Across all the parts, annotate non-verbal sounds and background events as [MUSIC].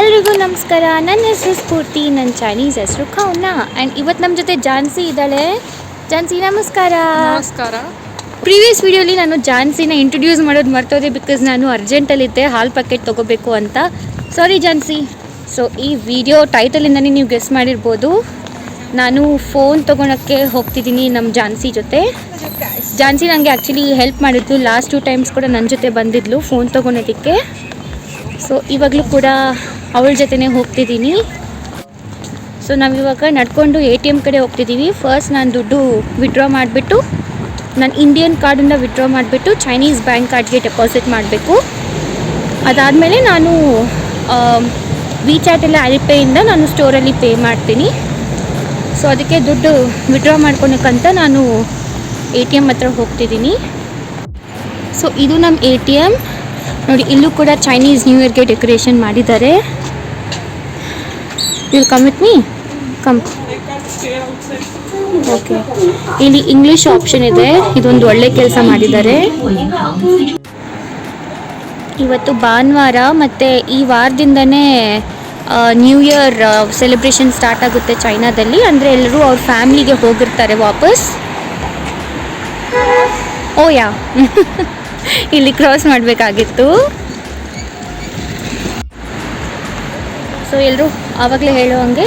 ಎಲ್ರಿಗೂ ನಮಸ್ಕಾರ. ನನ್ನ ಹೆಸರು ಸ್ಫೂರ್ತಿ ನನ್ನ ಚೈನೀಸ್ ಹೆಸರು ಖೌನ ಆ್ಯಂಡ್ ಇವತ್ತು ನಮ್ಮ ಜೊತೆ ಜಾನ್ಸಿ ಇದ್ದಾಳೆ. ಜಾನ್ಸಿ ನಮಸ್ಕಾರ. ನಮಸ್ಕಾರ. ಪ್ರೀವಿಯಸ್ ವಿಡಿಯೋಲಿ ನಾನು ಜಾನ್ಸಿನ ಇಂಟ್ರೊಡ್ಯೂಸ್ ಮಾಡೋದು ಮರ್ತೋದೆ ಬಿಕಾಸ್ ನಾನು ಅರ್ಜೆಂಟಲ್ಲಿದ್ದೆ ಹಾಲು ಪ್ಯಾಕೆಟ್ ತೊಗೋಬೇಕು ಅಂತ. ಸಾರಿ ಜಾನ್ಸಿ ಸೊ ಈ ವಿಡಿಯೋ ಟೈಟಲಿಂದನೇ ನೀವು ಗೆಸ್ ಮಾಡಿರ್ಬೋದು. ನಾನು ಫೋನ್ ತೊಗೊಳಕ್ಕೆ ಹೋಗ್ತಿದ್ದೀನಿ ನಮ್ಮ ಜಾನ್ಸಿ ಜೊತೆ. ಜಾನ್ಸಿ ನನಗೆ ಆ್ಯಕ್ಚುಲಿ ಹೆಲ್ಪ್ ಮಾಡಿದ್ದು ಲಾಸ್ಟ್ ಟು ಟೈಮ್ಸ್ ಕೂಡ ನನ್ನ ಜೊತೆ ಬಂದಿದ್ಲು ಫೋನ್ ತೊಗೊಳೋದಕ್ಕೆ. ಸೊ ಇವಾಗಲೂ ಕೂಡ ಅವಳ ಜೊತೆನೇ ಹೋಗ್ತಿದ್ದೀನಿ. ಸೊ ನಾವಿವಾಗ ನಡ್ಕೊಂಡು ಎ ಟಿ ಎಂ ಕಡೆ ಹೋಗ್ತಿದ್ದೀವಿ. ಫಸ್ಟ್ ನಾನು ದುಡ್ಡು ವಿಡ್ರಾ ಮಾಡಿಬಿಟ್ಟು, ನಾನು ಇಂಡಿಯನ್ ಕಾರ್ಡನ್ನು ವಿಡ್ರಾ ಮಾಡಿಬಿಟ್ಟು ಚೈನೀಸ್ ಬ್ಯಾಂಕ್ ಕಾರ್ಡ್ಗೆ ಡೆಪಾಸಿಟ್ ಮಾಡಬೇಕು. ಅದಾದಮೇಲೆ ನಾನು ವಿ ಎಲ್ಲ ಅಲಿಪೇಯಿಂದ ನಾನು ಸ್ಟೋರಲ್ಲಿ ಪೇ ಮಾಡ್ತೀನಿ. ಸೊ ಅದಕ್ಕೆ ದುಡ್ಡು ವಿಡ್ರಾ ಮಾಡ್ಕೊಳಕ್ಕಂತ ನಾನು ಎ ಟಿ ಎಂ ಹತ್ರ ಹೋಗ್ತಿದ್ದೀನಿ. ಸೊ ಇದು ನಮ್ಮ ಎ ಟಿ ಎಂ ನೋಡಿ, ಇಲ್ಲೂ ಕೂಡ ಚೈನೀಸ್ ನ್ಯೂ ಇಯರ್ಗೆ ಡೆಕೋರೇಷನ್ ಮಾಡಿದ್ದಾರೆ. ಇಲ್ಲಿ ಕಮಿಟ್ ಮೀ ಕಮ್ ಓಕೆ ಇಲ್ಲಿ ಇಂಗ್ಲಿಷ್ ಆಪ್ಷನ್ ಇದೆ. ಇದೊಂದು ಒಳ್ಳೆ ಕೆಲಸ ಮಾಡಿದ್ದಾರೆ. ಇವತ್ತು ಭಾನುವಾರ ಮತ್ತು ಈ ವಾರದಿಂದನೇ ನ್ಯೂ ಇಯರ್ ಸೆಲೆಬ್ರೇಷನ್ ಸ್ಟಾರ್ಟ್ ಆಗುತ್ತೆ ಚೈನಾದಲ್ಲಿ ಅಂದರೆ ಎಲ್ಲರೂ ಅವ್ರ ಫ್ಯಾಮ್ಲಿಗೆ ಹೋಗಿರ್ತಾರೆ ವಾಪಸ್. ಓ ಯಾ [LAUGHS] ಇಲ್ಲಿ ಕ್ರಾಸ್ ಮಾಡಬೇಕಾಗಿತ್ತು. ಸೊ ಎಲ್ಲರೂ ಆವಾಗಲೇ ಹೇಳೋ ಹಂಗೆ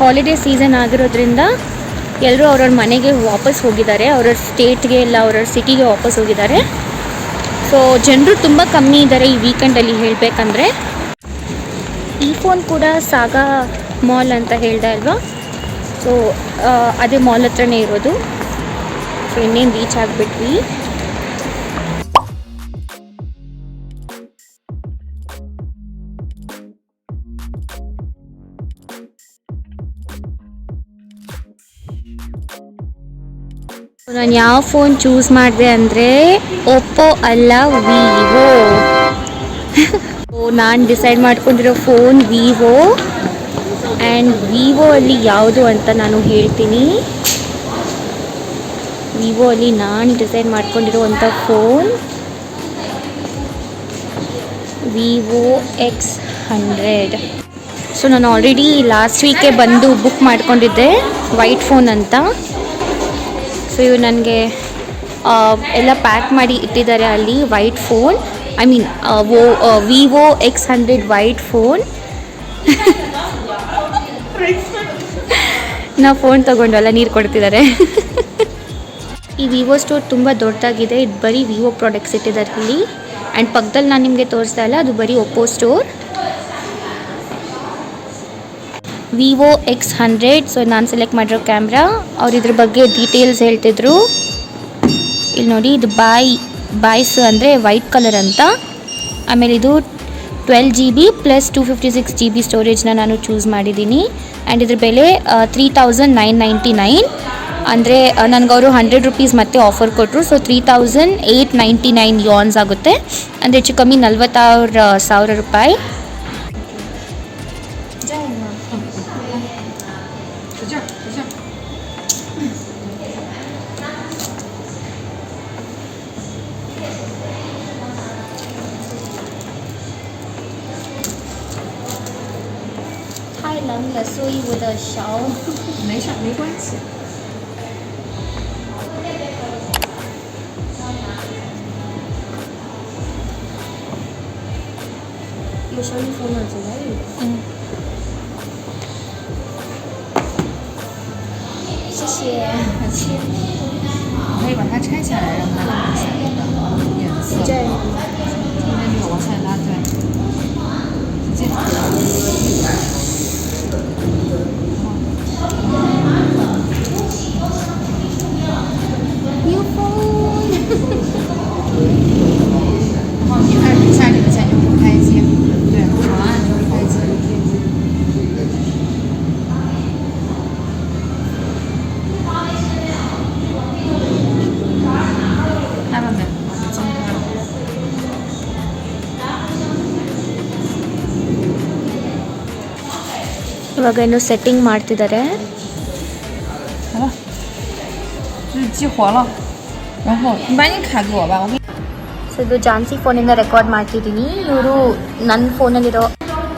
ಹಾಲಿಡೇ ಸೀಸನ್ ಆಗಿರೋದ್ರಿಂದ ಎಲ್ಲರೂ ಅವ್ರವ್ರ ಮನೆಗೆ ವಾಪಸ್ ಹೋಗಿದ್ದಾರೆ. ಅವ್ರವ್ರ ಸ್ಟೇಟ್ಗೆ ಇಲ್ಲ, ಅವ್ರವ್ರ ಸಿಟಿಗೆ ವಾಪಸ್ ಹೋಗಿದ್ದಾರೆ. ಸೊ ಜನರು ತುಂಬ ಕಮ್ಮಿ ಇದ್ದಾರೆ ಈ ವೀಕೆಂಡಲ್ಲಿ ಹೇಳಬೇಕಂದ್ರೆ. ಈ ಫೋನ್ ಕೂಡ ಸಾಗಾ ಮಾಲ್ ಅಂತ ಹೇಳ್ದೆ ಅಲ್ವಾ? ಸೊ ಅದೇ ಮಾಲ್ ಹತ್ರನೇ ಇರೋದು. ಸೊ ಇನ್ನೇನು ರೀಚ್ ಆಗಿಬಿಟ್ವಿ. ನಾನು ಯಾವ ಫೋನ್ ಚೂಸ್ ಮಾಡಿದೆ ಅಂದರೆ ಒಪ್ಪೋ ಅಲ್ಲ ವಿವೋ [LAUGHS] ನಾನು ಡಿಸೈಡ್ ಮಾಡ್ಕೊಂಡಿರೋ ಫೋನ್ ವಿವೋ. ಆ್ಯಂಡ್ ವಿವೋ ಅಲ್ಲಿ ಯಾವುದು ಅಂತ ನಾನು ಹೇಳ್ತೀನಿ. ವಿವೋ ಅಲ್ಲಿ ನಾನು decide ಮಾಡ್ಕೊಂಡಿರುವಂಥ phone. Vivo X hundred. So ನಾನು ಆಲ್ರೆಡಿ ಲಾಸ್ಟ್ ವೀಕೆ ಬಂದು ಬುಕ್ ಮಾಡ್ಕೊಂಡಿದ್ದೆ ವೈಟ್ ಫೋನ್ ಅಂತ. ಸೊ ಇವು ನನಗೆ ಎಲ್ಲ ಪ್ಯಾಕ್ ಮಾಡಿ ಇಟ್ಟಿದ್ದಾರೆ ಅಲ್ಲಿ white phone I mean Woh Vivo X hundred white phone ನಾವು ಫೋನ್ ತೊಗೊಂಡಲ್ಲ ನೀರು ಕೊಡ್ತಿದ್ದಾರೆ ಈ ವಿವೋ ಸ್ಟೋರ್ ತುಂಬ ದೊಡ್ಡದಾಗಿದೆ. ಇದು ಬರೀ ವಿವೋ ಪ್ರಾಡಕ್ಟ್ಸ್ ಇಟ್ಟಿದ್ದಾರೆ ಇಲ್ಲಿ. ಆ್ಯಂಡ್ ಪಕ್ಕದಲ್ಲಿ ನಾನು ನಿಮಗೆ ತೋರಿಸ್ತಾ ಇಲ್ಲ ಅದು ಬರೀ Oppo store Vivo X hundred so ನಾನು ಸೆಲೆಕ್ಟ್ ಮಾಡಿರೋ ಕ್ಯಾಮ್ರಾ ಅವ್ರು ಇದ್ರ ಬಗ್ಗೆ ಡೀಟೇಲ್ಸ್ ಹೇಳ್ತಿದ್ರು. ಇಲ್ಲಿ ನೋಡಿ ಇದು ಬಾಯ್. ಬಾಯ್ಸ್ ಅಂದರೆ ವೈಟ್ ಕಲರ್ ಅಂತ. ಆಮೇಲೆ ಇದು twelve G B plus two fifty six G B ಸ್ಟೋರೇಜ್ನ ನಾನು ಚೂಸ್ ಮಾಡಿದ್ದೀನಿ. ಆ್ಯಂಡ್ ಇದ್ರ ಬೆಲೆ three thousand nine ninety nine ಅಂದರೆ ನನಗೆ ಅವರು ಹಂಡ್ರೆಡ್ ರುಪೀಸ್ ಮತ್ತೆ ಆಫರ್ ಕೊಟ್ಟರು so three thousand eight ninety nine ಯಾನ್ಸ್ ಆಗುತ್ತೆ. ಅಂದರೆ ಹೆಚ್ಚು ಕಮ್ಮಿ ನಲ್ವತ್ತಾರು ಸಾವಿರ ರೂಪಾಯಿ. 了，所以我的小 [LAUGHS] 没事，没关系。有小雨风了，ಇವಾಗ ಇನ್ನು ಸೆಟ್ಟಿಂಗ್ ಮಾಡ್ತಿದ್ದಾರೆ ಸೊ ಇದು ಜಾನ್ಸಿ ಫೋನಿಂದ ರೆಕಾರ್ಡ್ ಮಾಡ್ತಿದ್ದೀನಿ. ಇವರು ನನ್ನ ಫೋನಲ್ಲಿರೋ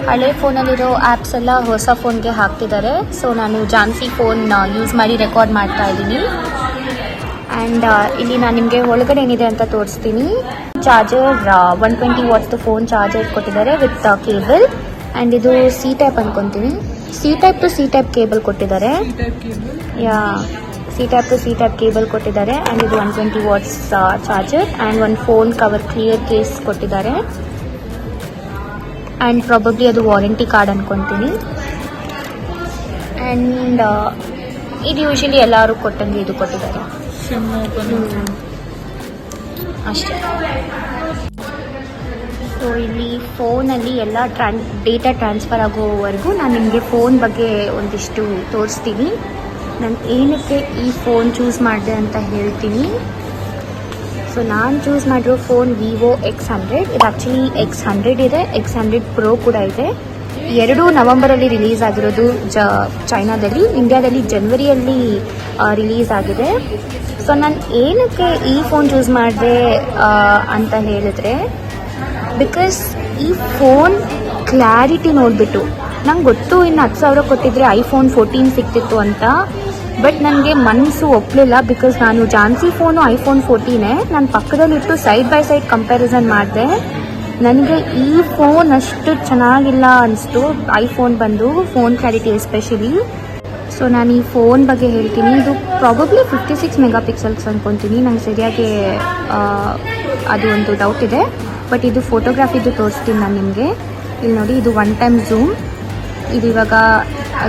ಹಳೆ ಫೋನಲ್ಲಿರೋ ಆ್ಯಪ್ಸ್ ಎಲ್ಲ ಹೊಸ ಫೋನ್ಗೆ ಹಾಕ್ತಿದ್ದಾರೆ ಸೊ ನಾನು ಜಾನ್ಸಿ ಫೋನ್ ಯೂಸ್ ಮಾಡಿ ರೆಕಾರ್ಡ್ ಮಾಡ್ತಾ ಇದ್ದೀನಿ. ಆ್ಯಂಡ್ ಇಲ್ಲಿ ನಾನು ನಿಮಗೆ ಒಳಗಡೆ ಏನಿದೆ ಅಂತ ತೋರಿಸ್ತೀನಿ. ಚಾರ್ಜರ್ ಒನ್ ಟ್ವೆಂಟಿ ವಾಟ್ಸ್ದು ಫೋನ್ ಚಾರ್ಜರ್ ಕೊಟ್ಟಿದ್ದಾರೆ ವಿತ್ ಕೇಬಲ್ ಆ್ಯಂಡ್ ಇದು C type ಅಂದ್ಕೊತೀನಿ C type to C type cable ಕೊಟ್ಟಿದ್ದಾರೆ. Yeah C type to C type cable ಕೊಟ್ಟಿದ್ದಾರೆ. ಆ್ಯಂಡ್ ಇದು one twenty watts charger and ಒಂದು ಫೋನ್ ಕವರ್ ಕ್ಲಿಯರ್ ಕೇಸ್ ಕೊಟ್ಟಿದ್ದಾರೆ. And probably ಅದು warranty card ಅನ್ಕೊತೀನಿ. And ಇದು usually ಎಲ್ಲರೂ ಕೊಟ್ಟಂಗೆ ಇದು ಕೊಟ್ಟಿದ್ದಾರೆ. ಅಷ್ಟೇ. ಸೊ ಇಲ್ಲಿ ಫೋನಲ್ಲಿ ಎಲ್ಲ ಟ್ರಾನ್ ಡೇಟಾ ಟ್ರಾನ್ಸ್ಫರ್ ಆಗೋವರೆಗೂ ನಾನು ನಿಮಗೆ ಫೋನ್ ಬಗ್ಗೆ ಒಂದಿಷ್ಟು ತೋರಿಸ್ತೀನಿ. ನಾನು ಏನಕ್ಕೆ ಈ ಫೋನ್ ಚೂಸ್ ಮಾಡಿದೆ ಅಂತ ಹೇಳ್ತೀನಿ. ಸೊ ನಾನು ಚೂಸ್ ಮಾಡಿರೋ ಫೋನ್ ವಿವೋ ಎಕ್ಸ್ ಹಂಡ್ರೆಡ್ ಇದು ಆ್ಯಕ್ಚುಲಿ ಎಕ್ಸ್ ಹಂಡ್ರೆಡ್ ಇದೆ. ಎಕ್ಸ್ ಹಂಡ್ರೆಡ್ ಪ್ರೋ ಕೂಡ ಇದೆ. ಎರಡು ನವಂಬರಲ್ಲಿ ರಿಲೀಸ್ ಆಗಿರೋದು ಜ ಚೈನಾದಲ್ಲಿ ಇಂಡಿಯಾದಲ್ಲಿ ಜನ್ವರಿಯಲ್ಲಿ ರಿಲೀಸ್ ಆಗಿದೆ. ಸೊ ನಾನು ಏನಕ್ಕೆ ಈ ಫೋನ್ ಚೂಸ್ ಮಾಡಿದೆ ಅಂತ ಹೇಳಿದ್ರೆ ಬಿಕಾಸ್ ಈ ಫೋನ್ ಕ್ಲಾರಿಟಿ ನೋಡಿಬಿಟ್ಟು. ನಂಗೆ ಗೊತ್ತು ಇನ್ನು ಹತ್ತು ಸಾವಿರ ಕೊಟ್ಟಿದ್ರೆ ಐಫೋನ್ ಫೋರ್ಟೀನ್ ಸಿಕ್ತಿತ್ತು ಅಂತ. ಬಟ್ ನನಗೆ ಮನಸ್ಸು ಒಪ್ಪಲಿಲ್ಲ ಬಿಕಾಸ್ ನಾನು ಜಾನ್ಸಿ ಫೋನು ಐಫೋನ್ ಫೋರ್ಟೀನೇ ನಾನು ಪಕ್ಕದಲ್ಲಿಟ್ಟು ಸೈಡ್ ಬೈ ಸೈಡ್ ಕಂಪ್ಯಾರಿಸನ್ ಮಾಡಿದೆ. ನನಗೆ ಈ ಫೋನ್ ಅಷ್ಟು ಚೆನ್ನಾಗಿಲ್ಲ ಅನಿಸ್ತು ಐಫೋನ್ ಬಂದು ಫೋನ್ ಕ್ಲಾರಿಟಿ ಎಸ್ಪೆಷಲಿ ಸೊ ನಾನು ಈ ಫೋನ್ ಬಗ್ಗೆ ಹೇಳ್ತೀನಿ. ಇದು probably fifty six megapixels ಅಂದ್ಕೊತೀನಿ ನಂಗೆ ಸರಿಯಾಗಿ ಅದು ಒಂದು ಡೌಟ್ ಇದೆ. ಬಟ್ ಇದು ಫೋಟೋಗ್ರಾಫಿದು ತೋರಿಸ್ತೀನಿ ನಾನು ನಿಮಗೆ. ಇಲ್ಲಿ ನೋಡಿ, ಇದು ಒನ್ ಟೈಮ್ ಝೂಮ್ ಇದು ಇವಾಗ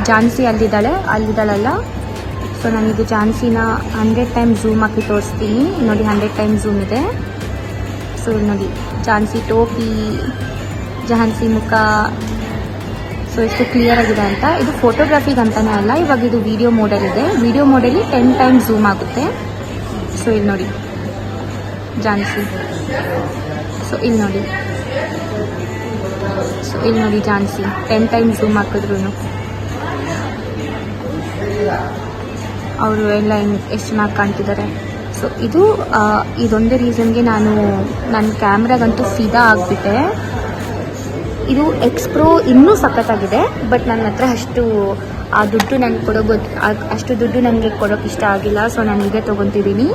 ಜಾನ್ಸಿ ಅಲ್ಲಿದ್ದಾಳೆ, ಅಲ್ಲಿದ್ದಾಳಲ್ಲ. ಸೊ ಇದು ಜಾನ್ಸಿನ ಹಂಡ್ರೆಡ್ ಟೈಮ್ ಝೂಮ್ ಹಾಕಿ ತೋರಿಸ್ತೀನಿ. ನೋಡಿ ಹಂಡ್ರೆಡ್ ಟೈಮ್ ಝೂಮ್ ಇದೆ. ಸೊ ಇಲ್ಲಿ ನೋಡಿ ಜಾನ್ಸಿ ಟೋಪಿ ಜಾನ್ಸಿ ಮುಖ. ಸೊ ಎಷ್ಟು ಕ್ಲಿಯರ್ ಆಗಿದೆ ಅಂತ. ಇದು ಫೋಟೋಗ್ರಾಫಿಗೆ ಅಂತಾನೆ ಅಲ್ಲ, ಇವಾಗ ಇದು ವಿಡಿಯೋ ಇದೆ. ವಿಡಿಯೋ ಮೋಡಲ್ಲಿ ಟೆನ್ ಟೈಮ್ ಝೂಮ್ ಆಗುತ್ತೆ. ಸೊ ಇಲ್ಲಿ ನೋಡಿ ಜಾನ್ಸಿ ಸೊ ಇಲ್ಲಿ ನೋಡಿ. ಸೊ ಇಲ್ಲಿ ನೋಡಿ ಜಾನ್ಸಿ ಟೆನ್ ಟೈಮ್ ಝೂಮ್ ಹಾಕಿದ್ರು ಅವರು ಎಲ್ಲ ಎಷ್ಟು ಚೆನ್ನಾಗಿ ಕಾಣ್ತಿದ್ದಾರೆ ಸೊ ಇದು ಇದೊಂದೇ ರೀಸನ್ಗೆ ನಾನು ನನ್ನ ಕ್ಯಾಮ್ರಾಗಂತೂ ಫಿದಾ ಆಗಿಬಿಟ್ಟೆ. ಇದು ಎಕ್ಸ್ಪ್ರೋ ಇನ್ನೂ ಸಖತ್ತಾಗಿದೆ, ಬಟ್ ನನ್ನ ಹತ್ರ ಅಷ್ಟು, ಆ ದುಡ್ಡು ನನಗೆ ಕೊಡೋ ಅಷ್ಟು ದುಡ್ಡು ನನಗೆ ಕೊಡೋಕೆ ಇಷ್ಟ ಆಗಿಲ್ಲ. ಸೊ ನಾನು ಇದೇ ತೊಗೊತಿದ್ದೀನಿ.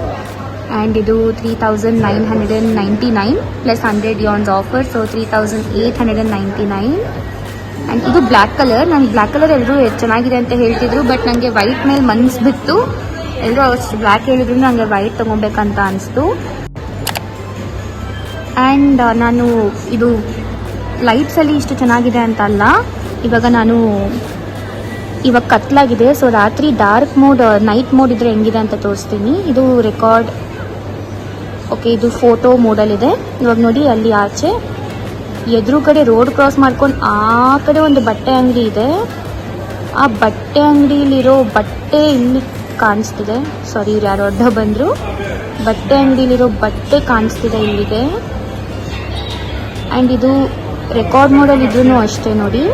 ಆ್ಯಂಡ್ ಇದು three thousand nine hundred and ninety nine plus hundred ಯಾನ್ಸ್ offer so three thousand eight hundred and ninety nine and ಇದು ಬ್ಲ್ಯಾಕ್ ಕಲರ್ ನನಗೆ ಬ್ಲ್ಯಾಕ್ ಕಲರ್ ಎಲ್ಲರೂ ಚೆನ್ನಾಗಿದೆ ಅಂತ ಹೇಳ್ತಿದ್ರು ಬಟ್ ನನಗೆ ವೈಟ್ ಮೇಲೆ ಮನ್ಸು ಬಿತ್ತು. ಎಲ್ಲರೂ ಅಷ್ಟು ಬ್ಲ್ಯಾಕ್ ಹೇಳಿದ್ರು ನನಗೆ ವೈಟ್ ತೊಗೊಬೇಕಂತ ಅನಿಸ್ತು. ಆ್ಯಂಡ್ ನಾನು ಇದು ಲೈಟ್ಸಲ್ಲಿ ಇಷ್ಟು ಚೆನ್ನಾಗಿದೆ ಅಂತಲ್ಲ, ಇವಾಗ ನಾನು ಇವಾಗ ಕತ್ಲಾಗಿದೆ ಸೊ ರಾತ್ರಿ ಡಾರ್ಕ್ ಮೋಡ್ ನೈಟ್ ಮೋಡ್ ಇದ್ರೆ ಹೆಂಗಿದೆ ಅಂತ ತೋರಿಸ್ತೀನಿ. ಇದು ರೆಕಾರ್ಡ್ ಓಕೆ, ಇದು ಫೋಟೋ ಮೋಡಲ್ ಇದೆ. ಇವಾಗ ನೋಡಿ, ಅಲ್ಲಿ ಆಚೆ ಎದುರುಗಡೆ ರೋಡ್ ಕ್ರಾಸ್ ಮಾಡ್ಕೊಂಡು ಆ ಕಡೆ ಒಂದು ಬಟ್ಟೆ ಅಂಗಡಿ ಇದೆ. ಆ ಬಟ್ಟೆ ಅಂಗಡಿಲಿರೋ ಬಟ್ಟೆ ಇಲ್ಲಿ ಕಾಣಿಸ್ತಿದೆ. ಸಾರಿ ಇವ್ರು ಯಾರೋ ಅಡ್ಡ ಬಂದರು. ಬಟ್ಟೆ ಅಂಗಡಿಲಿರೋ ಬಟ್ಟೆ ಕಾಣಿಸ್ತಿದೆ ಇಲ್ಲಿಗೆ. ಆ್ಯಂಡ್ ಇದು ರೆಕಾರ್ಡ್ ಮೋಡಲ್ ಇದ್ರೂ ಅಷ್ಟೇ ನೋಡಿ.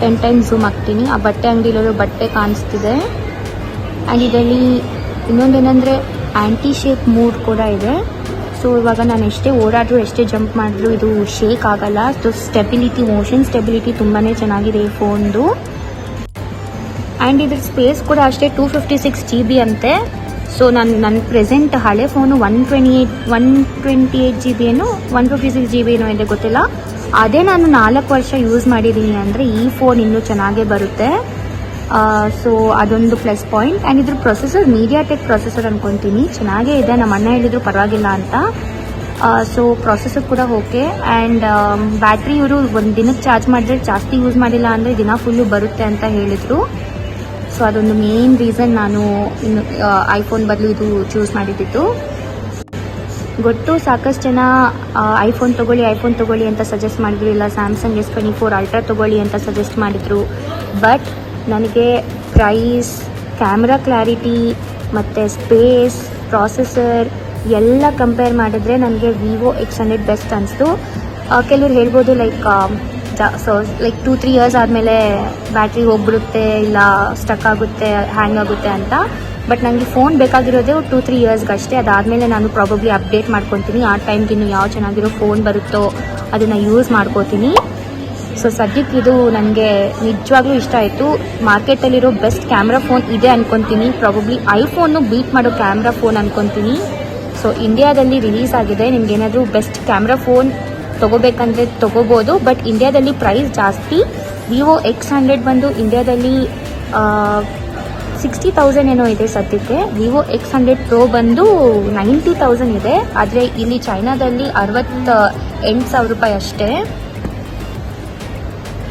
ಟೆನ್ ಟೈಮ್ ಝೂಮ್ ಹಾಕ್ತೀನಿ. ಆ ಬಟ್ಟೆ ಅಂಗಡಿಲಿರೋ ಬಟ್ಟೆ ಕಾಣಿಸ್ತಿದೆ. ಆ್ಯಂಡ್ ಇದರಲ್ಲಿ ಇನ್ನೊಂದೇನೆಂದರೆ ಆ್ಯಂಟಿ ಶೇಪ್ ಮೂಡ್ ಕೂಡ ಇದೆ. ಸೊ ಇವಾಗ ನಾನು ಎಷ್ಟೇ ಓಡಾಡಿದ್ರು ಎಷ್ಟೇ ಜಂಪ್ ಮಾಡಿದ್ರು, ಇದು ಶೇಕ್ ಆಗಲ್ಲ. ಸೊ ಸ್ಟೆಬಿಲಿಟಿ ಮೋಷನ್ ಸ್ಟೆಬಿಲಿಟಿ ತುಂಬಾ ಚೆನ್ನಾಗಿದೆ ಈ ಫೋನ್ದು ಆ್ಯಂಡ್ ಇದ್ರ ಸ್ಪೇಸ್ ಕೂಡ ಅಷ್ಟೇ two fifty six G B ಅಂತೆ. ಸೊ ನಾನು ನನ್ನ ಪ್ರೆಸೆಂಟ್ ಹಳೆ phone one twenty eight one twenty eight G B ಏನು one fifty six G B ಏನೋ ಇದೆ ಗೊತ್ತಿಲ್ಲ. ಅದೇ ನಾನು ನಾಲ್ಕು ವರ್ಷ ಯೂಸ್ ಮಾಡಿದ್ದೀನಿ ಅಂದರೆ ಈ ಫೋನ್ ಇನ್ನೂ ಚೆನ್ನಾಗೇ ಬರುತ್ತೆ. ಸೊ ಅದೊಂದು ಪ್ಲಸ್ ಪಾಯಿಂಟ್ ಆ್ಯಂಡ್ ಇದ್ರ ಪ್ರೊಸೆಸರ್ ಮೀಡಿಯಾ ಟೆಕ್ ಪ್ರೊಸೆಸರ್ ಅನ್ಕೊತೀನಿ. ಚೆನ್ನಾಗೇ ಇದೆ. ನಮ್ಮ ಅಣ್ಣ ಹೇಳಿದ್ರು ಪರವಾಗಿಲ್ಲ ಅಂತ. ಸೊ ಪ್ರೊಸೆಸರ್ ಕೂಡ ಓಕೆ ಆ್ಯಂಡ್ ಬ್ಯಾಟ್ರಿ ಇವರು ಒಂದು ದಿನಕ್ಕೆ ಚಾರ್ಜ್ ಮಾಡಿದ್ರೆ ಜಾಸ್ತಿ ಯೂಸ್ ಮಾಡಿಲ್ಲ ಅಂದರೆ ದಿನ ಫುಲ್ಲು ಬರುತ್ತೆ ಅಂತ ಹೇಳಿದರು. ಸೊ ಅದೊಂದು ಮೇನ್ ರೀಸನ್ ನಾನು ಇನ್ನು ಐಫೋನ್ ಬದಲು ಇದು ಚೂಸ್ ಮಾಡಿದ್ದಿತ್ತು ಗೊತ್ತು, ಸಾಕಷ್ಟು ಜನ ಐಫೋನ್ ತೊಗೊಳ್ಳಿ ಐಫೋನ್ ತೊಗೊಳ್ಳಿ ಅಂತ ಸಜೆಸ್ಟ್ ಮಾಡಿದ್ರು. ಇಲ್ಲ Samsung S twenty four Ultra ತೊಗೊಳ್ಳಿ ಅಂತ ಸಜೆಸ್ಟ್ ಮಾಡಿದರು. ಬಟ್ ನನಗೆ ಪ್ರೈಸ್ ಕ್ಯಾಮ್ರಾ ಕ್ಲಾರಿಟಿ ಮತ್ತು ಸ್ಪೇಸ್ ಪ್ರಾಸೆಸರ್ ಎಲ್ಲ ಕಂಪೇರ್ ಮಾಡಿದ್ರೆ ನನಗೆ ವಿವೋ ಎಕ್ಸ್ ಹಂಡ್ರೆಡ್ ಬೆಸ್ಟ್ ಅನಿಸ್ತು. ಕೆಲವ್ರು ಹೇಳ್ಬೋದು like so like two three years ಆದಮೇಲೆ ಬ್ಯಾಟ್ರಿ ಹೋಗ್ಬಿಡುತ್ತೆ ಇಲ್ಲ ಸ್ಟಕ್ ಆಗುತ್ತೆ ಹ್ಯಾಂಗ್ ಆಗುತ್ತೆ ಅಂತ. ಬಟ್ ನನಗೆ ಫೋನ್ ಬೇಕಾಗಿರೋದೇ ಟೂ ತ್ರೀ ಇಯರ್ಸ್ಗಷ್ಟೇ ಅದಾದಮೇಲೆ ನಾನು ಪ್ರಾಬಬ್ಲಿ ಅಪ್ಡೇಟ್ ಮಾಡ್ಕೊತೀನಿ. ಆ ಟೈಮ್ಗಿನ್ನೂ ಯಾವ ಚೆನ್ನಾಗಿರೋ ಫೋನ್ ಬರುತ್ತೋ ಅದನ್ನು ಯೂಸ್ ಮಾಡ್ಕೋತೀನಿ. ಸೊ ಸದ್ಯಕ್ಕೆ ಇದು ನನಗೆ ನಿಜವಾಗ್ಲೂ ಇಷ್ಟ ಆಯಿತು. ಮಾರ್ಕೆಟಲ್ಲಿರೋ ಬೆಸ್ಟ್ ಕ್ಯಾಮ್ರಾ ಫೋನ್ ಇದೆ ಅನ್ಕೊತೀನಿ. ಪ್ರಾಬಬ್ಲಿ ಐಫೋನು ಬೀಟ್ ಮಾಡೋ ಕ್ಯಾಮ್ರಾ ಫೋನ್ ಅನ್ಕೊತೀನಿ. ಸೊ ಇಂಡಿಯಾದಲ್ಲಿ ರಿಲೀಸ್ ಆಗಿದೆ. ನಿಮ್ಗೆ ಏನಾದರೂ ಬೆಸ್ಟ್ ಕ್ಯಾಮ್ರಾ ಫೋನ್ ತೊಗೋಬೇಕಂದ್ರೆ ತೊಗೋಬೋದು. ಬಟ್ ಇಂಡಿಯಾದಲ್ಲಿ ಪ್ರೈಸ್ ಜಾಸ್ತಿ. ವಿವೋ ಎಕ್ಸ್ ಹಂಡ್ರೆಡ್ ಬಂದು ಇಂಡಿಯಾದಲ್ಲಿ ಸಿಕ್ಸ್ಟಿ ತೌಸಂಡ್ ಏನೋ ಇದೆ ಸದ್ಯಕ್ಕೆ. ವಿವೋ ಎಕ್ಸ್ ಹಂಡ್ರೆಡ್ ಪ್ರೋ ಬಂದು ನೈಂಟಿ ತೌಸಂಡ್ ಇದೆ. ಆದರೆ ಇಲ್ಲಿ ಚೈನಾದಲ್ಲಿ ಅರವತ್ತ ಎಂಟು ಸಾವಿರ ರೂಪಾಯಿ ಅಷ್ಟೇ.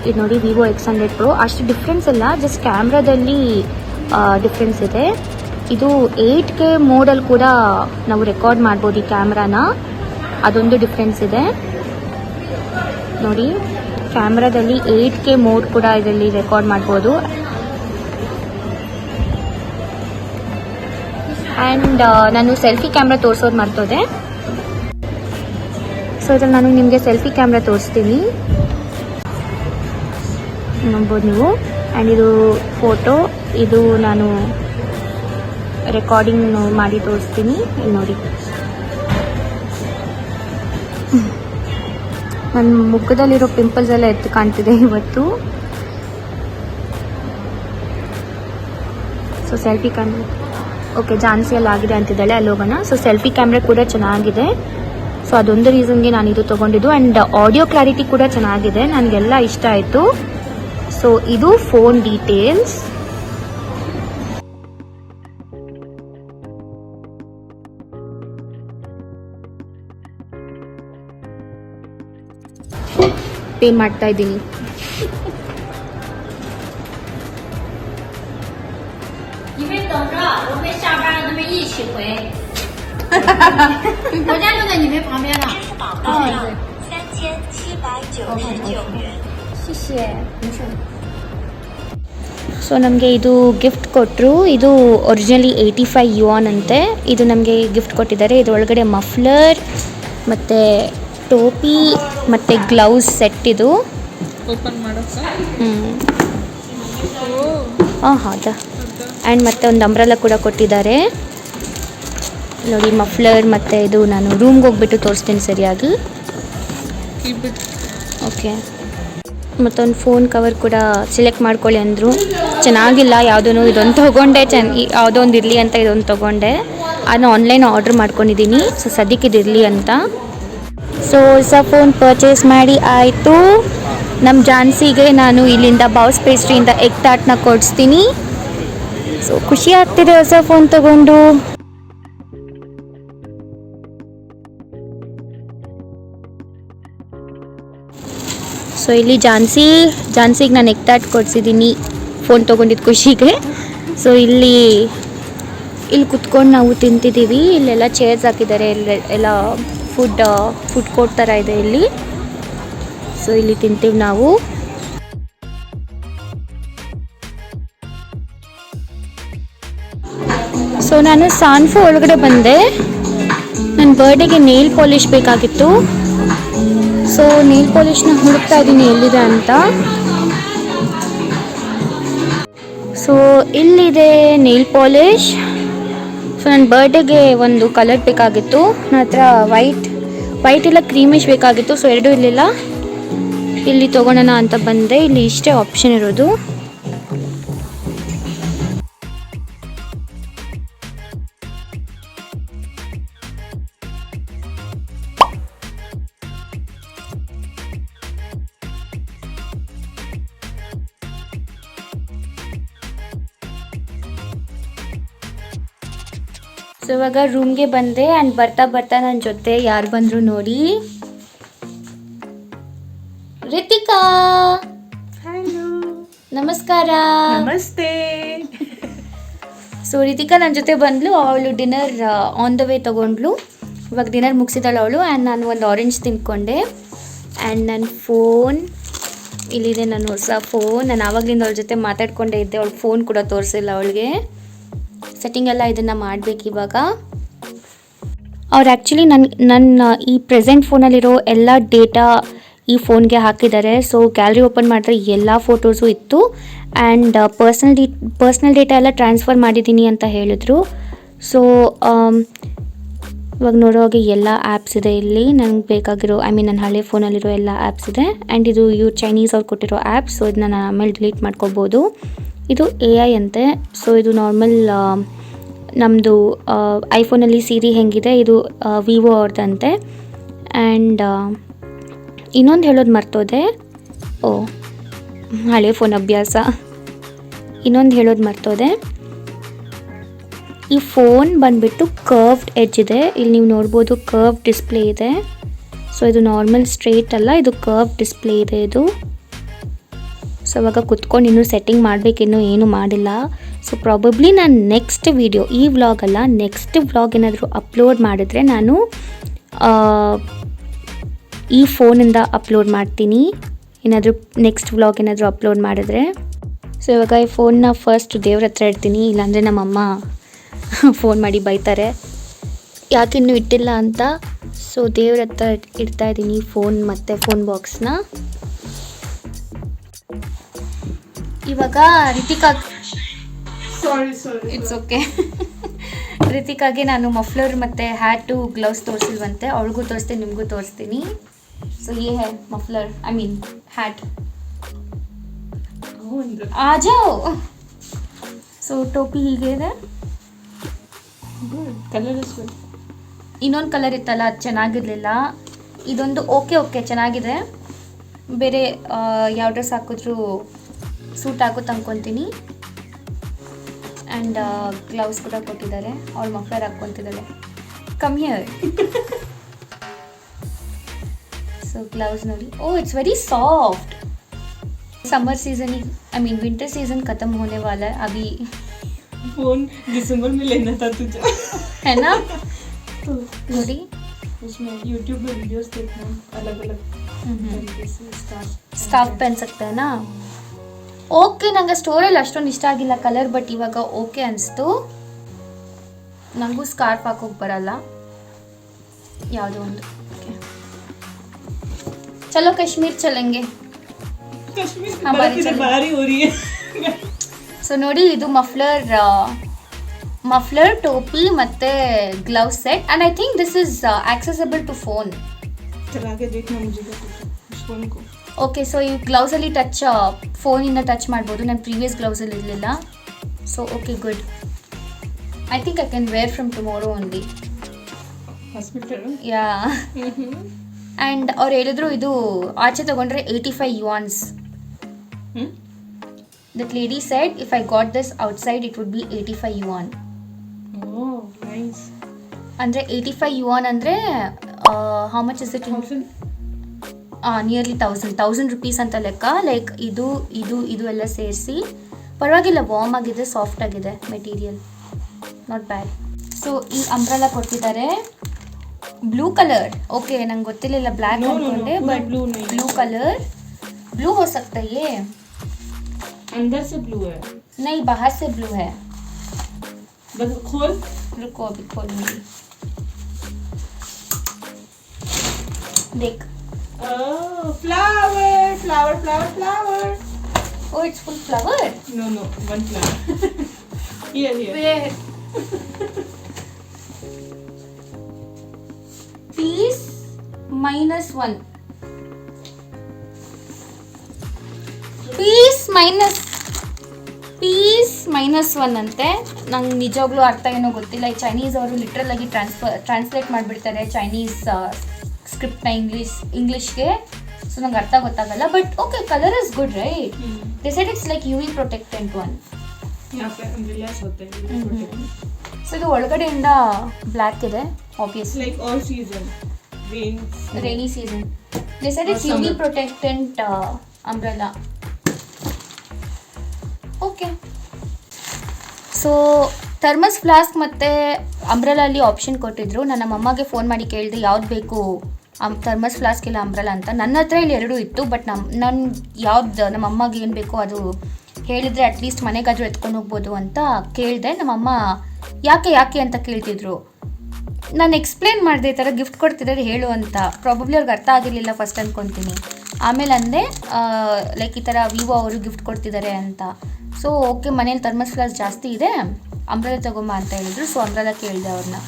ಇದು ನೋಡಿ ವಿವೋ ಎಕ್ಸ್ ಹಂಡ್ರೆಡ್ ಪ್ರೋ ಅಷ್ಟು ಡಿಫ್ರೆನ್ಸ್ ಇಲ್ಲ ಜಸ್ಟ್ ಕ್ಯಾಮ್ರಾದಲ್ಲಿ ಡಿಫ್ರೆನ್ಸ್ ಇದೆ. ಇದು ಏಯ್ಟ್ ಕೆ ಮೋಡಲ್ಲಿ ಕೂಡ ನಾವು ರೆಕಾರ್ಡ್ ಮಾಡ್ಬೋದು ಈ ಕ್ಯಾಮ್ರಾನ ಅದೊಂದು ಡಿಫ್ರೆನ್ಸ್ ಇದೆ. ನೋಡಿ ಕ್ಯಾಮ್ರಾದಲ್ಲಿ ಏಯ್ಟ್ ಕೆ ಮೋಡ್ ಕೂಡ ಇದರಲ್ಲಿ ರೆಕಾರ್ಡ್ ಮಾಡ್ಬೋದು. ಆ್ಯಂಡ್ ನಾನು ಸೆಲ್ಫಿ ಕ್ಯಾಮ್ರಾ ತೋರಿಸೋದು ಮರ್ತೋದೆ. ಸೊ ಇದ್ರಲ್ಲಿ ನಾನು ನಿಮಗೆ ಸೆಲ್ಫಿ ಕ್ಯಾಮ್ರಾ ತೋರಿಸ್ತೀನಿ. ನೋಡ್ಬೋದು ನೀವು. ಆ್ಯಂಡ್ ಇದು ಫೋಟೋ ಇದು ನಾನು ರೆಕಾರ್ಡಿಂಗ್ ಮಾಡಿ ತೋರಿಸ್ತೀನಿ. ನೋಡಿ. ನನ್ನ ಮುಖದಲ್ಲಿರೋ ಪಿಂಪಲ್ಸ್ ಎಲ್ಲ ಎತ್ತು ಕಾಣ್ತಿದೆ ಇವತ್ತು. So selfie camera okay Jhansi ಎಲ್ಲ ಆಗಿದೆ ಅಂತಿದ್ದಾಳೆ, ಅಲ್ಲಿ ಹೋಗೋಣ. ಸೊ ಸೆಲ್ಫಿ ಕ್ಯಾಮ್ರಾ ಕೂಡ ಚೆನ್ನಾಗಿದೆ. ಸೊ ಅದೊಂದು ರೀಸನ್ಗೆ ನಾನು ಇದು ತೊಗೊಂಡಿದ್ದು. ಆ್ಯಂಡ್ ಆಡಿಯೋ ಕ್ಲಾರಿಟಿ ಕೂಡ ಚೆನ್ನಾಗಿದೆ. ನನಗೆಲ್ಲ ಇಷ್ಟ ಆಯಿತು. ಸೊ ಇದು ಫೋನ್ ಡೀಟೇಲ್ಸ್ ಪೇ ಮಾಡ್ತಾ ಇದ್ದೀನಿ 你们等着，我们下班了，咱们一起回。我家就在你们旁边呢。哦，三千七百九十九元。 ಸೊ ನಮಗೆ ಇದು ಗಿಫ್ಟ್ ಕೊಟ್ಟರು ಇದು ಒರಿಜಿನಲಿ ಏಯ್ಟಿ ಫೈವ್ ಯುವಾನ್ ಅಂತೆ. ಇದು ನಮಗೆ ಗಿಫ್ಟ್ ಕೊಟ್ಟಿದ್ದಾರೆ. ಇದರೊಳಗಡೆ ಮಫ್ಲರ್ ಮತ್ತು ಟೋಪಿ ಮತ್ತು ಗ್ಲೌಸ್ ಸೆಟ್ ಇದು. ಓಪನ್ ಹಾಂ ಹೌದಾ? ಆ್ಯಂಡ್ ಮತ್ತೆ ಒಂದು ಅಂಬ್ರಲ್ಲ ಕೂಡ ಕೊಟ್ಟಿದ್ದಾರೆ. ನೋಡಿ ಮಫ್ಲರ್ ಮತ್ತು ಇದು ನಾನು ರೂಮ್ಗೆ ಹೋಗ್ಬಿಟ್ಟು ತೋರಿಸ್ತೀನಿ ಸರಿಯಾಗಿ. ಓಕೆ ಮತ್ತೊಂದು ಫೋನ್ ಕವರ್ ಕೂಡ ಸೆಲೆಕ್ಟ್ ಮಾಡ್ಕೊಳ್ಳಿ ಅಂದರು. ಚೆನ್ನಾಗಿಲ್ಲ ಯಾವುದೂ ಇದೊಂದು ತೊಗೊಂಡೆ ಚೆನ್ನ ಯಾವುದೋ ಒಂದು ಇರಲಿ ಅಂತ ಇದೊಂದು ತೊಗೊಂಡೆ. ಅದನ್ನ ಆನ್ಲೈನ್ ಆರ್ಡ್ರ್ ಮಾಡ್ಕೊಂಡಿದ್ದೀನಿ ಸೊ, ಸದ್ಯಕ್ಕೆ ಇದಿರಲಿ ಅಂತ. ಸೊ ಹೊಸ ಫೋನ್ ಪರ್ಚೇಸ್ ಮಾಡಿ ಆಯಿತು. ನಮ್ಮ ಜಾನ್ಸಿಗೆ ನಾನು ಇಲ್ಲಿಂದ ಬೌಸ್ ಪೇಸ್ಟ್ರಿಯಿಂದ ಎಗ್ ತಾಟ್ನ ಕೊಡಿಸ್ತೀನಿ. ಸೊ ಖುಷಿ ಆಗ್ತಿದೆ ಹೊಸ ಫೋನ್ ತಗೊಂಡು. ಸೊ ಇಲ್ಲಿ ಜಾನ್ಸಿ, ಜಾನ್ಸಿಗೆ ನಾನು ಎಗ್ ತಾಟ್ ಕೊಡಿಸಿದ್ದೀನಿ ಫೋನ್ ತೊಗೊಂಡಿದ್ದು ಖುಷಿಗೆ ಸೊ ಇಲ್ಲಿ ಇಲ್ಲಿ ಕುತ್ಕೊಂಡು ನಾವು ತಿಂತಿದ್ದೀವಿ. ಇಲ್ಲೆಲ್ಲ ಚೇರ್ಸ್ ಹಾಕಿದ್ದಾರೆ. ಎಲ್ಲ ಎಲ್ಲ ಫುಡ್ ಫುಡ್ ಕೋರ್ಟ್ ಥರ ಇದೆ ಇಲ್ಲಿ. ಸೊ ಇಲ್ಲಿ ತಿಂತೀವಿ ನಾವು. ಸೊ ನಾನು ಸಾನ್ಫು ಒಳಗಡೆ ಬಂದೆ. ನನ್ನ ಬರ್ಡೇಗೆ ನೇಲ್ ಪಾಲಿಷ್ ಬೇಕಾಗಿತ್ತು. ಸೊ ನೇಲ್ ಪಾಲಿಷ್ನ ಹುಡುಕ್ತಾ ಇದ್ದೀನಿ ಎಲ್ಲಿದೆ ಅಂತ. ಸೊ ಇಲ್ಲಿದೆ ನೀಲ್ ಪಾಲಿಶ್ ಸೊ ನನ್ನ ಬರ್ಡೇಗೆ ಒಂದು ಕಲರ್ ಬೇಕಾಗಿತ್ತು. ನನ್ನ ಹತ್ರ ವೈಟ್ ವೈಟ್ ಇಲ್ಲ ಕ್ರೀಮಿಶ್ ಬೇಕಾಗಿತ್ತು ಸೊ ಎರಡೂ ಇರಲಿಲ್ಲ. ಇಲ್ಲಿ ತೊಗೊಳೋಣ ಅಂತ ಬಂದೆ. ಇಲ್ಲಿ ಇಷ್ಟೇ ಆಪ್ಷನ್ ಇರೋದು. ಇವಾಗ ರೂಮ್ಗೆ ಬಂದೆ ಆ್ಯಂಡ್ ಬರ್ತಾ ಬರ್ತಾ ನನ್ನ ಜೊತೆ ಯಾರು ಬಂದರು ನೋಡಿ. ರಿತಿಕಾ! ನಮಸ್ಕಾರ. ನಮಸ್ತೆ. ಸೊ ರಿತಿಕಾ ನನ್ನ ಜೊತೆ ಬಂದ್ಲು ಅವಳು ಡಿನ್ನರ್ ಆನ್ ದ ವೇ ತೊಗೊಂಡ್ಲು ಇವಾಗ ಡಿನ್ನರ್ ಮುಗಿಸಿದಾಳು ಅವಳು ಆ್ಯಂಡ್ ನಾನು ಒಂದು ಆರೆಂಜ್ ತಿನ್ಕೊಂಡೆ. ಆ್ಯಂಡ್ ನನ್ನ ಫೋನ್ ಇಲ್ಲಿದೆ ನನ್ನ ಹೊಸ ಫೋನ್ ನಾನು ಆವಾಗಲಿಂದ ಅವಳ ಜೊತೆ ಮಾತಾಡ್ಕೊಂಡೇ ಇದ್ದೆ ಅವಳು ಫೋನ್ ಕೂಡ ತೋರಿಸಿಲ್ಲ ಅವಳಿಗೆ. ಸೆಟ್ಟಿಂಗ್ ಎಲ್ಲ ಇದನ್ನು ಮಾಡಬೇಕು ಇವಾಗ. ಅವ್ರು ಆ್ಯಕ್ಚುಲಿ ನನ್ನ ನನ್ನ ಈ ಪ್ರೆಸೆಂಟ್ ಫೋನಲ್ಲಿರೋ ಎಲ್ಲ ಡೇಟಾ ಈ ಫೋನ್ಗೆ ಹಾಕಿದ್ದಾರೆ. ಸೊ ಗ್ಯಾಲರಿ ಓಪನ್ ಮಾಡಿದ್ರೆ ಎಲ್ಲ ಫೋಟೋಸು ಇತ್ತು. ಆ್ಯಂಡ್ ಪರ್ಸ್ನಲ್ ಡಿ ಪರ್ಸ್ನಲ್ ಡೇಟಾ ಎಲ್ಲ ಟ್ರಾನ್ಸ್ಫರ್ ಮಾಡಿದ್ದೀನಿ ಅಂತ ಹೇಳಿದ್ರು. ಸೊ ಇವಾಗ ನೋಡೋ ಹಾಗೆ ಎಲ್ಲ ಆ್ಯಪ್ಸ್ ಇದೆ ಇಲ್ಲಿ. ನನಗೆ ಬೇಕಾಗಿರೋ ಐ ಮೀನ್ ನನ್ನ ಹಳೆ ಫೋನಲ್ಲಿರೋ ಎಲ್ಲ ಆ್ಯಪ್ಸ್ ಇದೆ. ಆ್ಯಂಡ್ ಇದು, ಇವ್ರು ಚೈನೀಸ್ ಅವ್ರು ಕೊಟ್ಟಿರೋ ಆ್ಯಪ್ ಸೊ ಇದನ್ನ ನಾನು ಆಮೇಲೆ ಡಿಲೀಟ್ ಮಾಡ್ಕೋಬೋದು. ಇದು ಎ ಐ ಅಂತೆ. ಸೊ ಇದು ನಾರ್ಮಲ್ ನಮ್ಮದು ಐಫೋನಲ್ಲಿ ಸೀರಿ ಹೆಂಗಿದೆ, ಇದು ವಿವೋ ಅವ್ರದ್ದಂತೆ. ಆ್ಯಂಡ್ ಇನ್ನೊಂದು ಹೇಳೋದು ಮರ್ತೋದೆ. ಓ, ಹಳೆ ಫೋನ್ ಅಭ್ಯಾಸ. ಇನ್ನೊಂದು ಹೇಳೋದು ಮರ್ತೋದೆ. ಈ ಫೋನ್ ಬಂದ್ಬಿಟ್ಟು ಕರ್ವ್ಡ್ ಎಡ್ಜ್ ಇದೆ. ಇಲ್ಲಿ ನೀವು ನೋಡ್ಬೋದು ಕರ್ವ್ ಡಿಸ್ಪ್ಲೇ ಇದೆ. ಸೊ ಇದು ನಾರ್ಮಲ್ ಸ್ಟ್ರೇಟ್ ಅಲ್ಲ, ಇದು ಕರ್ವ್ ಡಿಸ್ಪ್ಲೇ ಇದೆ ಇದು. ಸೊ ಅವಾಗ ಕುತ್ಕೊಂಡು ಇನ್ನೂ ಸೆಟ್ಟಿಂಗ್ ಮಾಡಬೇಕಿನ್ನೂ ಏನೂ ಮಾಡಿಲ್ಲ. ಸೊ ಪ್ರಾಬಬ್ಲಿ ನಾನು ನೆಕ್ಸ್ಟ್ ವೀಡಿಯೋ ಈ ವ್ಲಾಗ್ ಅಲ್ಲ ನೆಕ್ಸ್ಟ್ ವ್ಲಾಗ್ ಏನಾದರೂ ಅಪ್ಲೋಡ್ ಮಾಡಿದ್ರೆ ನಾನು ಈ ಫೋನಿಂದ ಅಪ್ಲೋಡ್ ಮಾಡ್ತೀನಿ. ಏನಾದರೂ ನೆಕ್ಸ್ಟ್ ವ್ಲಾಗ್ ಏನಾದರೂ ಅಪ್ಲೋಡ್ ಮಾಡಿದ್ರೆ. ಸೊ ಇವಾಗ ಈ ಫೋನ್ನ ಫಸ್ಟ್ ದೇವ್ರ ಹತ್ರ ಇಡ್ತೀನಿ, ಇಲ್ಲಾಂದರೆ ನಮ್ಮಮ್ಮ [LAUGHS] ಫೋನ್ ಮಾಡಿ ಬೈತಾರೆ. ಯಾಕೆ ಇನ್ನೂ ಇಟ್ಟಿಲ್ಲ ಅಂತ? ಸೊ ದೇವ್ರ ಹತ್ರ ಇಡ್ತಾ ಇದ್ದೀನಿ ಫೋನ್ ಮತ್ತು ಫೋನ್ ಬಾಕ್ಸ್ನ ಇವಾಗ Ritika sorry sorry it's okay ರಿತಿಕಾಗೆ ನಾನು ಮಫ್ಲರ್ ಮತ್ತು ಹ್ಯಾಟು ಗ್ಲೌಸ್ ತೋರಿಸಿಲ್ವಂತೆ. ಅವಳಿಗೂ ತೋರಿಸ್ತೀನಿ ನಿಮಗೂ ತೋರಿಸ್ತೀನಿ. ಸೊ ಈ hey muffler I mean hat ಆಜೋ! So ಟೋಪಿ ಹೀಗೆ ಇದೆ. ಕಲರ್ ಇನ್ನೊಂದು ಕಲರ್ ಇತ್ತಲ್ಲ ಅದು ಚೆನ್ನಾಗಿರಲಿಲ್ಲ. ಇದೊಂದು ಓಕೆ ಓಕೆ ಚೆನ್ನಾಗಿದೆ. ಬೇರೆ ಯಾವ ಡ್ರೆಸ್ ಹಾಕಿದ್ರೂ ಸೂಟ್ ಆಗುತ್ತೆ ಅನ್ಕೊತೀನಿ ಆ್ಯಂಡ್ ಗ್ಲೌಸ್ ಕೂಡ ಕೊಟ್ಟಿದ್ದಾರೆ ಅವಳು muffler ಹಾಕ್ಕೊತಿದ್ದಾಳೆ come here so gloves ನೋಡಿ oh it's very soft summer season he I mean winter season खत्म होने वाला है अभी फोन दिसंबर में लेना था तुझे है ना तो ನೋಡಿ उसमें यूट्यूब में वीडियोस देखना अलग अलग तरीके से स्टार्ट ಸ್ಕಾಫ್ ಪೆನ್ ಸಿಗ್ತೇನಾ ಓಕೆ ನಂಗೆ ಸ್ಟೋರಲ್ಲಿ ಅಷ್ಟೊಂದು ಇಷ್ಟ ಆಗಿಲ್ಲ ಕಲರ್ ಬಟ್ ಇವಾಗ ಓಕೆ ಅನಿಸ್ತು. ನನಗೂ ಸ್ಕಾರ್ಫ್ ಹಾಕೋಕೆ ಬರಲ್ಲ. ಯಾವುದೋ ಒಂದು. ಚಲೋ ಕಾಶ್ಮೀರ್ ಚಲಂಗೆ ಸೊ ನೋಡಿ ಇದು ಮಫ್ಲರ್ ಮಫ್ಲರ್ ಟೋಪಿ ಮತ್ತು glove set and I think this is accessible to phone okay so ಈ ಗ್ಲೌಸಲ್ಲಿ ಟಚ್ ಫೋನಿಂದ ಟಚ್ ಮಾಡ್ಬೋದು. ನನ್ನ ಪ್ರೀವಿಯಸ್ ಗ್ಲೌಸಲ್ಲಿ ಇರಲಿಲ್ಲ. So okay good I think I can wear from tomorrow only yeah and ಅವ್ರು ಹೇಳಿದ್ರು ಇದು ಆಚೆ ತೊಗೊಂಡ್ರೆ eighty five yuans that lady side if I got this outside it would be eighty five yuan ಅಂದರೆ eighty five yuan ಅಂದರೆ how much is it nearly thousand thousand rupees ಅಂತ ಲೆಕ್ಕ like ಇದು ಇದು ಇದು ಎಲ್ಲ ಸೇರಿಸಿ ಪರವಾಗಿಲ್ಲ ವಾರ್ಮ್ ಆಗಿದೆ ಸಾಫ್ಟ್ ಆಗಿದೆ ಮೆಟೀರಿಯಲ್ ನಾಟ್ ಬ್ಯಾಡ್ ಸೊ ಈ ಅಂಬ್ರೆಲ್ಲ ಕೊಟ್ಟಿದ್ದಾರೆ ಬ್ಲೂ ಕಲರ್ ಓಕೆ ನಂಗೆ ಗೊತ್ತಿರಲಿಲ್ಲ ಬ್ಲ್ಯಾಕ್ No, no, no, ಅನ್ಕೊಂಡೆ पूरा ಬಟ್ blue नहीं है. ಬ್ಲೂ ಕಲರ್ ब्लू हो सकता है ये अंदर से ब्लू है नहीं बाहर से ब्लू है बस खोल रुको अभी खोलूंगी देख flower, flower, flower, flower. Oh, it's full flower? No, no, one flower. here, here. Where? Piece minus one. Piece piece minus one ಅಂತೆ ನಂಗೆ ನಿಜವಾಗ್ಲೂ ಅರ್ಥ ಏನೋ ಗೊತ್ತಿಲ್ಲ ಈ ಚೈನೀಸ್ ಅವರು ಲಿಟ್ರಲ್ ಆಗಿ ಟ್ರಾನ್ಸ್ಫರ್ ಟ್ರಾನ್ಸ್ಲೇಟ್ ಮಾಡಿಬಿಡ್ತಾರೆ ಚೈನೀಸ್ ಸ್ಕ್ರಿಪ್ಟ್ನ ಇಂಗ್ಲೀಷ್ ಇಂಗ್ಲೀಷ್ಗೆ ಸೊ ನಂಗೆ ಅರ್ಥ ಗೊತ್ತಾಗಲ್ಲ but okay colour is good right they set it's like U V protectant one so ಇದು ಒಳಗಡೆಯಿಂದ ಬ್ಲ್ಯಾಕ್ ಇದೆ obvious like all season rainy season they set it's U V protectant umbrella okay so thermos flask ಮತ್ತು ಅಂಬ್ರೆಲಲ್ಲಿ option ಕೊಟ್ಟಿದ್ರು. ನನ್ನ ಅಮ್ಮಗೆ phone ಮಾಡಿ ಕೇಳಿದೆ, ಯಾವ್ದು ಬೇಕು? ಥರ್ಮಸ್ ಫ್ಲಾಸ್ಕ್ ಇಲ್ಲ ಅಂಬ್ರೆಲಾ ಅಂತ. ನನ್ನ ಹತ್ರ ಇಲ್ಲಿ ಎರಡೂ ಇತ್ತು ಬಟ್ ನಮ್ಮ ನನ್ನ ಯಾವ್ದು, ನಮ್ಮ ಅಮ್ಮಗೆ ಏನು ಬೇಕೋ ಅದು ಹೇಳಿದರೆ ಅಟ್ಲೀಸ್ಟ್ ಮನೆಗಾದರೂ ಎತ್ಕೊಂಡು ಹೋಗ್ಬೋದು ಅಂತ ಕೇಳಿದೆ. ನಮ್ಮಮ್ಮ ಯಾಕೆ ಯಾಕೆ? ಅಂತ ಕೇಳ್ತಿದ್ರು. ನಾನು ಎಕ್ಸ್ಪ್ಲೇನ್ ಮಾಡಿದೆ ಈ ಥರ ಗಿಫ್ಟ್ ಕೊಡ್ತಿದ್ದಾರೆ ಹೇಳು ಅಂತ. ಪ್ರಾಬಬ್ಲಿ ಅವ್ರಿಗೆ ಅರ್ಥ ಆಗಿರಲಿಲ್ಲ ಫಸ್ಟ್ ಅಂದ್ಕೊತೀನಿ ಆಮೇಲೆ ಅಂದೆ ಲೈಕ್ ಈ ಥರ ವಿವೋ ಅವರು ಗಿಫ್ಟ್ ಕೊಡ್ತಿದ್ದಾರೆ ಅಂತ. ಸೊ ಓಕೆ ಮನೇಲಿ ಥರ್ಮಸ್ ಫ್ಲಾಸ್ ಜಾಸ್ತಿ ಇದೆ. ಅಂಬ್ರೆಲ ತಗೊಂಬ ಅಂತ ಹೇಳಿದ್ರು. ಸೊ ಅಂಬ್ರೆಲ ಕೇಳಿದೆ ಅವ್ರನ್ನ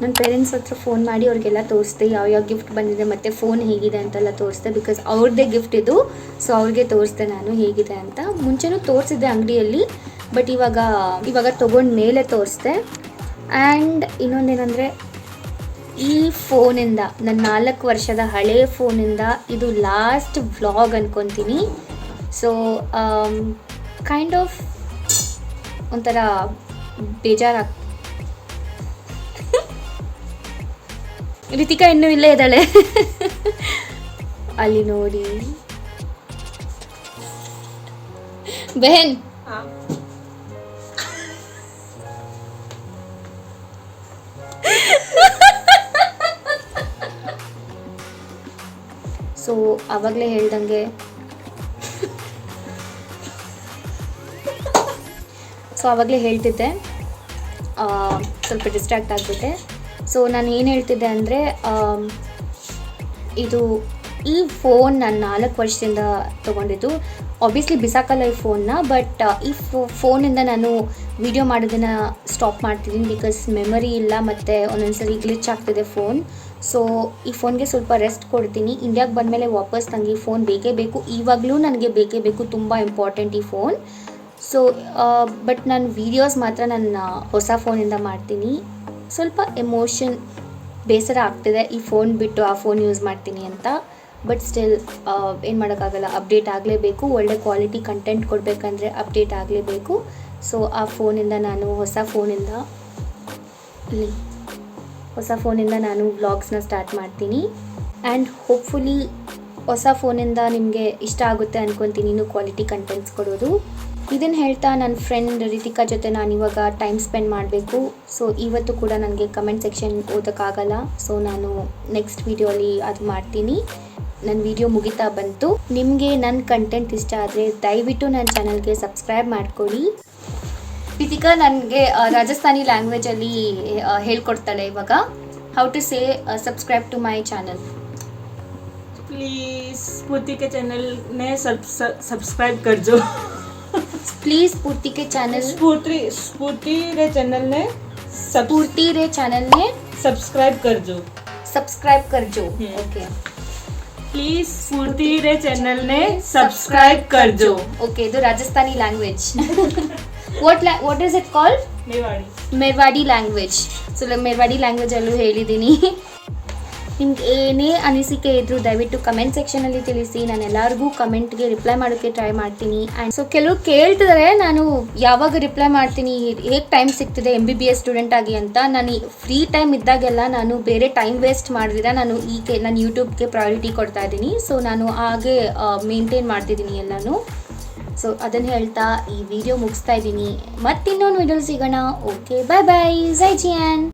ನನ್ನ ಪೇರೆಂಟ್ಸ್ ಹತ್ರ ಫೋನ್ ಮಾಡಿ ಅವ್ರಿಗೆಲ್ಲ ತೋರಿಸ್ದೆ ಯಾವ್ಯಾವ ಗಿಫ್ಟ್ ಬಂದಿದೆ ಮತ್ತು ಫೋನ್ ಹೇಗಿದೆ ಅಂತೆಲ್ಲ ತೋರಿಸ್ದೆ ಬಿಕಾಸ್ ಅವ್ರದ್ದೇ ಗಿಫ್ಟ್ ಇದು. ಸೊ ಅವ್ರಿಗೆ ತೋರಿಸ್ದೆ ನಾನು ಹೇಗಿದೆ ಅಂತ. ಮುಂಚೆನೂ ತೋರಿಸಿದ್ದೆ ಅಂಗಡಿಯಲ್ಲಿ ಬಟ್ ಇವಾಗ ಇವಾಗ ತೊಗೊಂಡು ಮೇಲೆ ತೋರಿಸ್ದೆ. ಆ್ಯಂಡ್ ಇನ್ನೊಂದೇನೆಂದರೆ, ಈ ಫೋನಿಂದ ನನ್ನ ನಾಲ್ಕು ವರ್ಷದ ಹಳೆ ಫೋನಿಂದ ಇದು ಲಾಸ್ಟ್ ವ್ಲಾಗ್ ಅಂದ್ಕೊತೀನಿ ಸೊ ಕೈಂಡ್ ಆಫ್ ಒಂಥರ ಬೇಜಾರಾಗ್ ರಿತಿಕಾ ಇನ್ನೂ ಇಲ್ಲೇ ಇದ್ದಾಳೆ. ಅಲ್ಲಿ ನೋಡಿ. ಬೆಹನ್. ಸೊ ಆವಾಗಲೇ ಹೇಳ್ದಂಗೆ ಸೊ ಅವಾಗಲೇ ಹೇಳ್ತಿದ್ದೆ. ಸ್ವಲ್ಪ ಡಿಸ್ಟ್ರಾಕ್ಟ್ ಆಗಿಬಿಟ್ಟೆ. ಸೊ ನಾನು ಏನು ಹೇಳ್ತಿದ್ದೆ ಅಂದರೆ ಇದು ಈ ಫೋನ್ ನಾನು ನಾಲ್ಕು ವರ್ಷದಿಂದ ತೊಗೊಂಡಿದ್ದು. ಆಬ್ವಿಯಸ್ಲಿ ಬಿಸಾಕಲ್ಲ ಈ ಫೋನ್ನ ಬಟ್ ಈ ಫೋನಿಂದ ನಾನು ವಿಡಿಯೋ ಮಾಡೋದನ್ನು ಸ್ಟಾಪ್ ಮಾಡ್ತಿದ್ದೀನಿ ಬಿಕಾಸ್ ಮೆಮೊರಿ ಇಲ್ಲ ಮತ್ತು ಒಂದೊಂದ್ಸರಿ ಗ್ಲಿಚ್ ಆಗ್ತಿದೆ ಫೋನ್ ಸೊ ಈ ಫೋನ್ಗೆ ಸ್ವಲ್ಪ ರೆಸ್ಟ್ ಕೊಡ್ತೀನಿ. ಇಂಡಿಯಾಗೆ ಬಂದಮೇಲೆ ವಾಪಸ್ ನನಗೆ ಫೋನ್ ಬೇಕೇ ಬೇಕು. ಇವಾಗಲೂ ನನಗೆ ಬೇಕೇ ಬೇಕು. ತುಂಬ ಇಂಪಾರ್ಟೆಂಟ್ ಈ ಫೋನ್ ಸೊ ಬಟ್ ನಾನು ವೀಡಿಯೋಸ್ ಮಾತ್ರ ನನ್ನ ಹೊಸ ಫೋನಿಂದ ಮಾಡ್ತೀನಿ. ಸ್ವಲ್ಪ ಎಮೋಷನ್ ಬೇಸರ ಆಗ್ತಿದೆ. ಈ ಫೋನ್ ಬಿಟ್ಟು ಆ ಫೋನ್ ಯೂಸ್ ಮಾಡ್ತೀನಿ ಅಂತ. ಬಟ್ ಸ್ಟಿಲ್ ಏನು ಮಾಡೋಕ್ಕಾಗಲ್ಲ. ಅಪ್ಡೇಟ್ ಆಗಲೇಬೇಕು. ಒಳ್ಳೆ ಕ್ವಾಲಿಟಿ ಕಂಟೆಂಟ್ ಕೊಡಬೇಕಂದ್ರೆ ಅಪ್ಡೇಟ್ ಆಗಲೇಬೇಕು. ಸೊ ಆ ಫೋನಿಂದ ನಾನು ಹೊಸ ಫೋನಿಂದ ಇಲ್ಲಿ, ಹೊಸ ಫೋನಿಂದ ನಾನು ವ್ಲಾಗ್ಸ್ನ ಸ್ಟಾರ್ಟ್ ಮಾಡ್ತೀನಿ. ಆ್ಯಂಡ್ ಹೋಪ್ಫುಲಿ ಹೊಸ ಫೋನಿಂದ ನಿಮಗೆ ಇಷ್ಟ ಆಗುತ್ತೆ ಅನ್ಕೊತೀನಿ. ಇನ್ನು ಕ್ವಾಲಿಟಿ ಕಂಟೆಂಟ್ಸ್ ಕೊಡೋದು. ಇದನ್ನು ಹೇಳ್ತಾ ನನ್ನ ಫ್ರೆಂಡ್ ರಿತಿಕಾ ಜೊತೆ ನಾನು ಇವಾಗ ಟೈಮ್ ಸ್ಪೆಂಡ್ ಮಾಡಬೇಕು ಸೊ ಇವತ್ತು ಕೂಡ ನನಗೆ ಕಮೆಂಟ್ ಸೆಕ್ಷನ್ ಓದೋಕ್ಕಾಗಲ್ಲ ಸೊ ನಾನು ನೆಕ್ಸ್ಟ್ ವೀಡಿಯೋಲಿ ಅದು ಮಾಡ್ತೀನಿ ನನ್ನ ವಿಡಿಯೋ ಮುಗಿತಾ ಬಂತು ನಿಮಗೆ ನನ್ನ ಕಂಟೆಂಟ್ ಇಷ್ಟ ಆದರೆ ದಯವಿಟ್ಟು ನನ್ನ ಚಾನಲ್ಗೆ ಸಬ್ಸ್ಕ್ರೈಬ್ ಮಾಡ್ಕೊಳ್ಳಿ ರಿತಿಕಾ ನನಗೆ ರಾಜಸ್ಥಾನಿ ಲ್ಯಾಂಗ್ವೇಜಲ್ಲಿ ಹೇಳ್ಕೊಡ್ತಾಳೆ ಇವಾಗ how to say subscribe to my channel please Sphurti के चैनल ने सब सब्सक्राइब कर जो प्लीज़ स्फूर्ति के चैनल स्पूर्ति स्फूर्ति रे चैनल ने स्पूर्ति रे चैनल ने सब्सक्राइब कर जो। सब्सक्राइब कर जो। ओके प्लीज़ स्फूर्ति रे चैनल ने सब्सक्राइब कर जो। ओके दो Rajasthani language what what is it called Mewari. Mewari language so Mewari language ಅಲ್ಲೂ ಹೇಳಿದ್ದೀನಿ ನಿಮ್ಗೆ ಏನೇ ಅನಿಸಿಕೆ ಇದ್ರು ದಯವಿಟ್ಟು ಕಮೆಂಟ್ ಸೆಕ್ಷನಲ್ಲಿ ತಿಳಿಸಿ. ನಾನು ಎಲ್ಲರಿಗೂ ಕಮೆಂಟ್ಗೆ ರಿಪ್ಲೈ ಮಾಡೋಕ್ಕೆ ಟ್ರೈ ಮಾಡ್ತೀನಿ. ಆ್ಯಂಡ್ ಸೊ ಕೆಲವು ಕೇಳ್ತಿದ್ದಾರೆ ನಾನು ಯಾವಾಗ ರಿಪ್ಲೈ ಮಾಡ್ತೀನಿ, ಹೇಗೆ time ಸಿಗ್ತಿದೆ M B B S student ಆಗಿ ಅಂತ. ನಾನು ಫ್ರೀ ಟೈಮ್ ಇದ್ದಾಗೆಲ್ಲ ನಾನು ಬೇರೆ ಟೈಮ್ ವೇಸ್ಟ್ ಮಾಡಿದ್ರೆ, ನಾನು ಈಗ ನಾನು ಯೂಟ್ಯೂಬ್ಗೆ ಪ್ರಯಾರಿಟಿ ಕೊಡ್ತಾ ಇದ್ದೀನಿ. ಸೊ ನಾನು ಹಾಗೆ ಮೇಂಟೈನ್ ಮಾಡ್ತಿದ್ದೀನಿ ಎಲ್ಲನೂ. ಸೊ ಅದನ್ನು ಹೇಳ್ತಾ ಈ ವಿಡಿಯೋ ಮುಗಿಸ್ತಾ ಇದ್ದೀನಿ. ಮತ್ತಿನ್ನೊಂದು ವಿಡಿಯೋ ಸಿಗೋಣ. ಓಕೆ ಬಾಯ್ ಬಾಯ್ ಜೈ ಜಿಯಾನ್